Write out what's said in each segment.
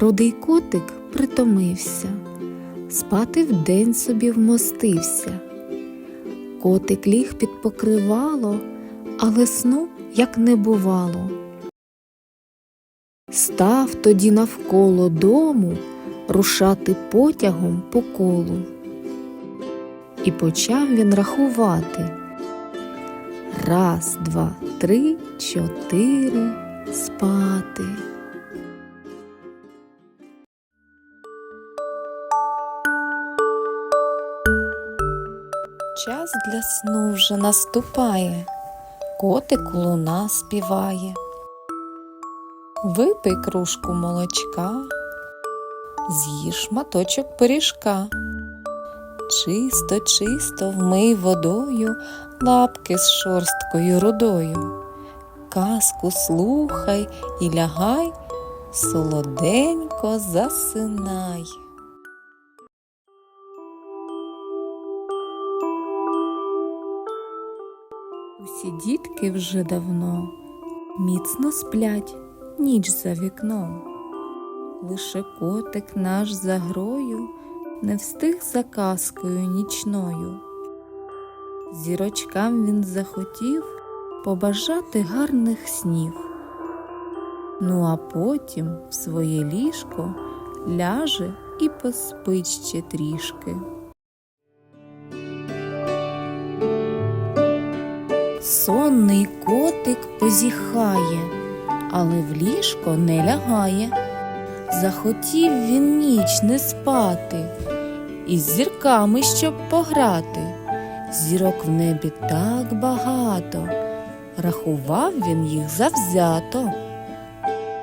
Рудий котик притомився, спати вдень собі вмостився. Котик ліг під покривало, але сну як не бувало. Став тоді навколо дому рушати потягом по колу. І почав він рахувати. Раз, два, три, чотири спати. Час для сну вже наступає, котик луна співає. Випий кружку молочка, з'їж шматочок пиріжка. Чисто, чисто вмий водою лапки з шорсткою рудою. Казку слухай і лягай, солоденько засинай. Усі дітки вже давно міцно сплять ніч за вікном. Лише котик наш за грою не встиг за казкою нічною. Зірочкам він захотів побажати гарних снів. Ну а потім в своє ліжко ляже і поспить ще трішки. Сонний котик позіхає, але в ліжко не лягає. Захотів він ніч не спати, із зірками щоб пограти. Зірок в небі так багато, рахував він їх завзято.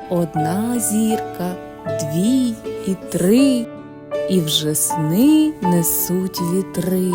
Одна зірка, дві і три, і вже сни несуть вітри.